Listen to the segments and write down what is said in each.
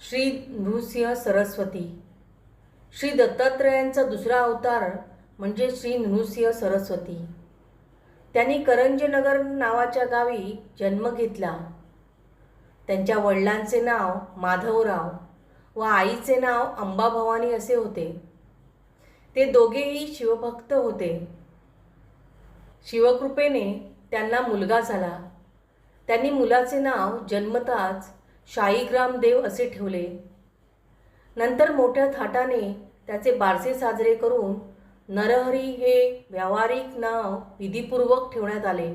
श्री नृसिंह सरस्वती. श्री दत्तात्रयांचा दुसरा अवतार म्हणजे श्री नृसिंह सरस्वती. त्यांनी करंजनगर नावाच्या गावी जन्म घेतला. त्यांच्या वडिलांचे नाव माधवराव व आईचे नाव अंबाभवानी असे होते. ते दोघेही शिवभक्त होते. शिवकृपेने त्यांना मुलगा झाला. त्यांनी मुलाचे नाव जन्मताच शाईग्राम देव असे ठेवले. नंतर मोठ्या थाटाने त्याचे बारसे साजरे करून नरहरी हे व्यावहारिक नाव विधीपूर्वक ठेवण्यात आले.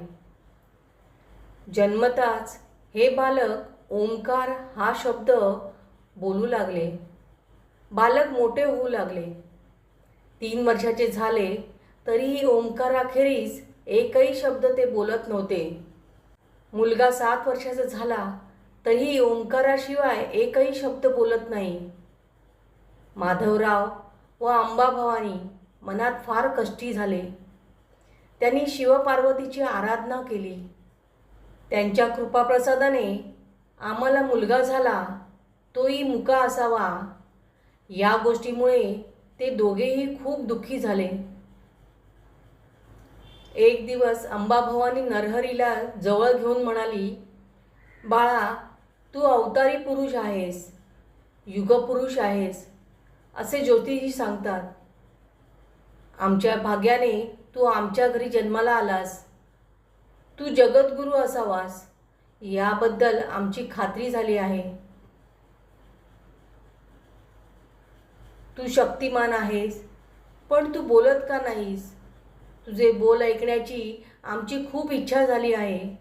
जन्मताच हे बालक ओंकार हा शब्द बोलू लागले. बालक मोठे होऊ लागले. तीन वर्षाचे झाले तरीही ओंकाराखेरीज एकही शब्द ते बोलत नव्हते. मुलगा सात वर्षाचा झाला तरीही ओंकाराशिवाय एकही शब्द बोलत नाही. माधवराव व अंबाभवानी मनात फार कष्टी झाले. त्यांनी शिवपार्वतीची आराधना केली. त्यांच्या कृपाप्रसादाने आम्हाला मुलगा झाला तोही मुका असावा. या गोष्टीमुळे ते दोघेही खूप दुःखी झाले. एक दिवस अंबाभवानी नरहरीला जवळ घेऊन म्हणाली बाळा तू अवतारी पुरुष आहेस युगपुरुष आहेस असे ज्योतिषी सांगतात. आमच्या भाग्याने तू आमच्या घरी जन्माला आलास. तू जगद्गुरू असावास. याबद्दल आमची खात्री झाली आहे. तू शक्तिमान आहेस पण तू बोलत का नाहीस? तुझे बोल ऐकण्याची आमची खूप इच्छा झाली आहे.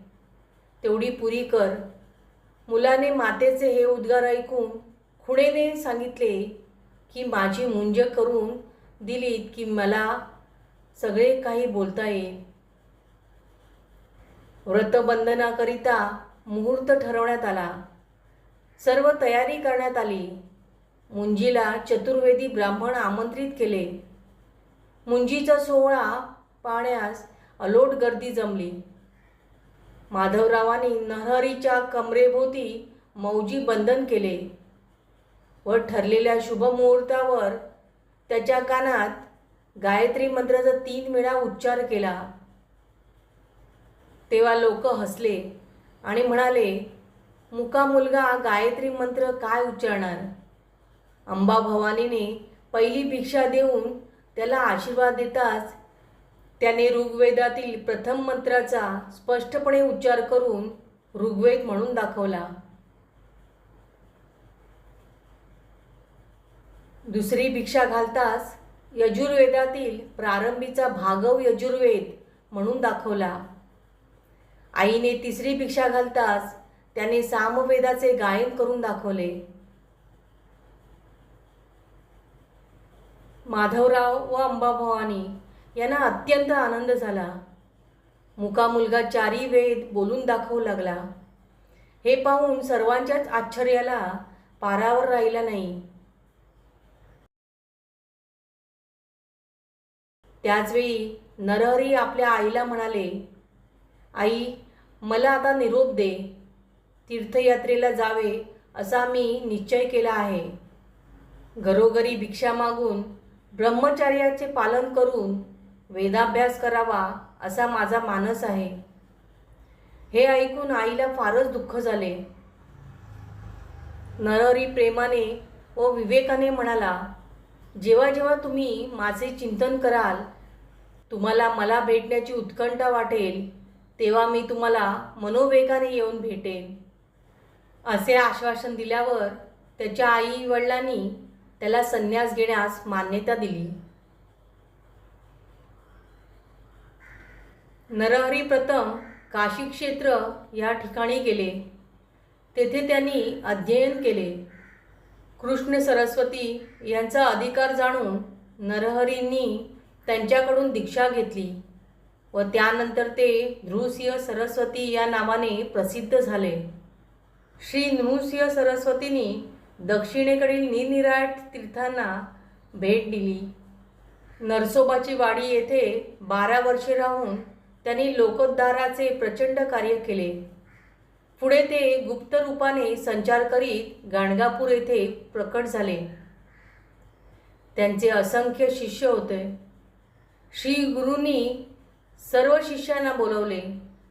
तेवढी पुरी कर. मुलाने मातेचे हे उद्गार ऐकून खुणेने सांगितले की माझी मुंज करून दिलीत की मला सगळे काही बोलता येईल. व्रतबंधनाकरिता मुहूर्त ठरवण्यात आला. सर्व तयारी करण्यात आली. मुंजीला चतुर्वेदी ब्राह्मण आमंत्रित केले. मुंजीचा सोहळा पाहण्यास अलोट गर्दी जमली. माधवरावांनी नरहरीच्या कमरेभोवती मौजी बंधन केले व ठरलेल्या शुभमुहूर्तावर त्याच्या कानात गायत्री मंत्राचा तीन वेळा उच्चार केला. तेव्हा लोक हसले आणि म्हणाले मुका मुलगा गायत्री मंत्र काय उच्चारणार? अंबाभवानीने पहिली भिक्षा देऊन त्याला आशीर्वाद देताच त्याने ऋग्वेदातील प्रथम मंत्राचा स्पष्टपणे उच्चार करून ऋग्वेद म्हणून दाखवला. दुसरी भिक्षा घालताच यजुर्वेदातील प्रारंभीचा भागव यजुर्वेद म्हणून दाखवला. आईने तिसरी भिक्षा घालताच त्याने सामवेदाचे गायन करून दाखवले. माधवराव व अंबाभवानी यांना अत्यंत आनंद झाला. मुका मुलगा चारी वेद बोलून दाखवू लागला. हे पाहून सर्वांच्याच आश्चर्याला पारावर राहिला नाही. त्याचवेळी नरहरी आपल्या आईला म्हणाले आई मला आता निरोप दे. तीर्थयात्रेला जावे असा मी निश्चय केला आहे. घरोघरी भिक्षा मागून ब्रह्मचार्याचे पालन करून वेदाभ्यास करावा असा माझा मानस आहे. हे ऐकून आईला फारच दुःख झाले. नरहरी प्रेमाने व विवेकाने म्हणाला जेव्हा जेव्हा तुम्ही माझे चिंतन कराल तुम्हाला मला भेटण्याची उत्कंठा वाटेल तेव्हा मी तुम्हाला मनोवेगाने येऊन भेटेन. असे आश्वासन दिल्यावर त्याच्या आई वडिलांनी त्याला संन्यास घेण्यास मान्यता दिली. नरहरी प्रथम काशी क्षेत्र या ठिकाणी गेले. तेथे त्यांनी अध्ययन केले. कृष्ण सरस्वती यांचा अधिकार जाणून नरहरींनी त्यांच्याकडून दीक्षा घेतली व त्यानंतर ते नृसिंह सरस्वती या नावाने प्रसिद्ध झाले. श्री नृसिंह सरस्वतींनी दक्षिणेकडील निरनिराट तीर्थांना भेट दिली. नरसोबाची वाडी येथे बारा वर्षे राहून त्यांनी लोकोद्धाराचे प्रचंड कार्य केले. पुढे ते गुप्त रूपाने संचार करीत गाणगापूर येथे प्रकट झाले. त्यांचे असंख्य शिष्य होते. श्री गुरूंनी सर्व शिष्यांना बोलवले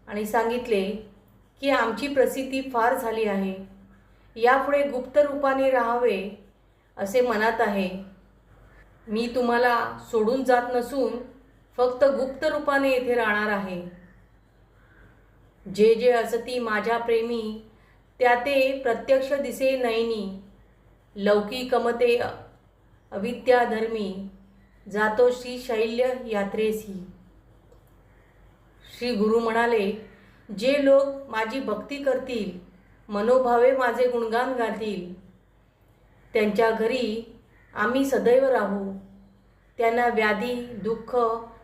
आणि सांगितले की आमची प्रसिद्धी फार झाली आहे. यापुढे गुप्त रूपाने राहावे असे मनात आहे. मी तुम्हाला सोडून जात नसून फक्त गुप्त रूपाने येथे राहणार आहे. जे जे असती माझ्या प्रेमी त्या ते प्रत्यक्ष दिसे नयनी. लौकिकमते अविद्याधर्मी जातो श्री शैल्य यात्रेसी. श्री गुरु म्हणाले जे लोक माझी भक्ती करतील मनोभावे माझे गुणगान गातील त्यांच्या घरी आम्ही सदैव राहू. त्यांना व्याधी दुःख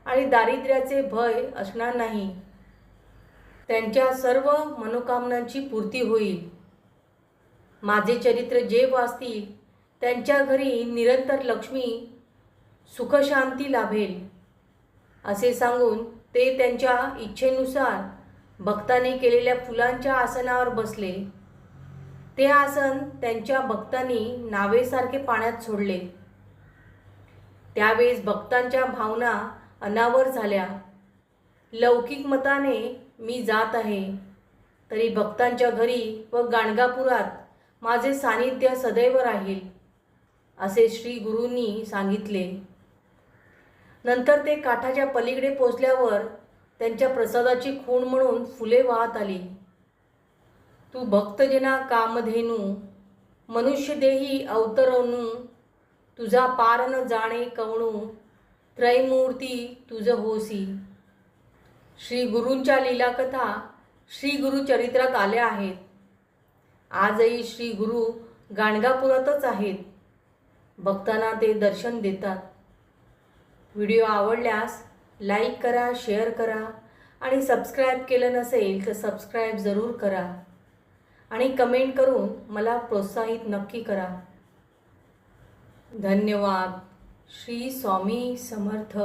आणि दारिद्र्याचे भय असणार नाही. त्यांच्या सर्व मनोकामनांची पूर्ती होईल. माझे चरित्र जे वाचतील. त्यांच्या घरी निरंतर लक्ष्मी सुखशांती लाभेल. असे सांगून ते त्यांच्या इच्छेनुसार भक्ताने केलेल्या फुलांच्या आसनावर बसले. ते आसन त्यांच्या भक्तांनी नावेसारखे पाण्यात सोडले. त्यावेळेस भक्तांच्या भावना अनावर झाल्या. लौकिक मताने मी जात आहे. तरी भक्तांच्या घरी व गाणगापुरात माझे सानिध्य सदैव राहील असे श्री गुरूंनी सांगितले. नंतर ते काठाच्या पलीकडे पोचल्यावर त्यांच्या प्रसादाची खूण म्हणून फुले वाहत आली. तू भक्तजना कामधेनू मनुष्यदेही अवतरवणू तुझा पार न जाणे कवणू त्रैमूर्ती तुझ होसी. श्री गुरूंच्या लीलाकथा श्री गुरु चरित्रात आल्या आहेत. आजही श्री गुरु गाणगापुरातच आहेत. भक्तांना ते दर्शन देतात. व्हिडिओ आवडल्यास लाईक करा शेअर करा आणि सबस्क्राईब केलं नसेल तर सबस्क्राईब जरूर करा. आणि कमेंट करून मला प्रोत्साहित नक्की करा. धन्यवाद. श्री स्वामी समर्थ.